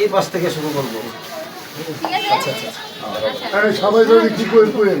এই বাস থেকে শুরু করব। আরে সবাই যদি কি করে করেন।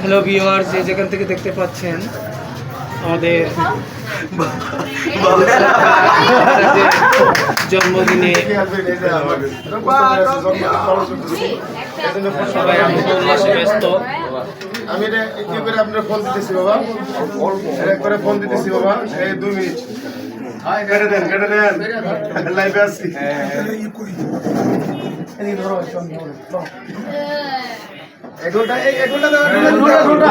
Hello viewers যে যেখান থেকে দেখতে পাচ্ছেন, আমাদের জন্মদিনে সবাই ব্যস্ত। আমি এটা করে আপনার ফোন দিতেছি বাবা। করে ফোন দিতেছি বাবা। এই দুই মিনিট। কেটে দেন। কেটে দেন লাইভে আসছি এগুলোটা এই এগুলোটা দাও এগুলোটা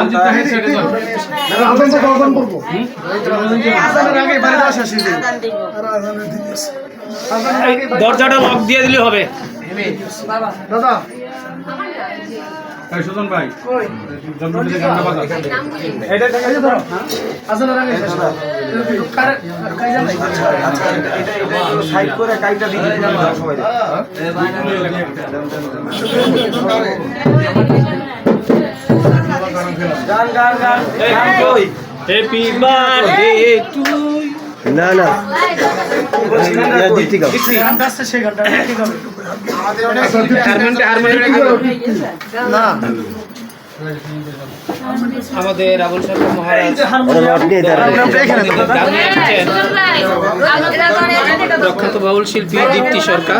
দরজাটা লক দিয়ে দিলে হবে। দাদা। সুজন ভাই জন্মদিনের গানটা বাজা এটা এই যে ধরো। আসলে রাগে সাইড করে কাইটা দিয়ে সবাই গান গান। গান গান কই? হ্যাপি বার্থডে টু না না। গানটা গানটা। ঠিক হবে আমাদের আবুল শর্মা মহারাজ। প্রখ্যাত বাউল শিল্পী দীপ্তি সরকার।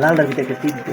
লালটার ভিতরে একটা টিপ দে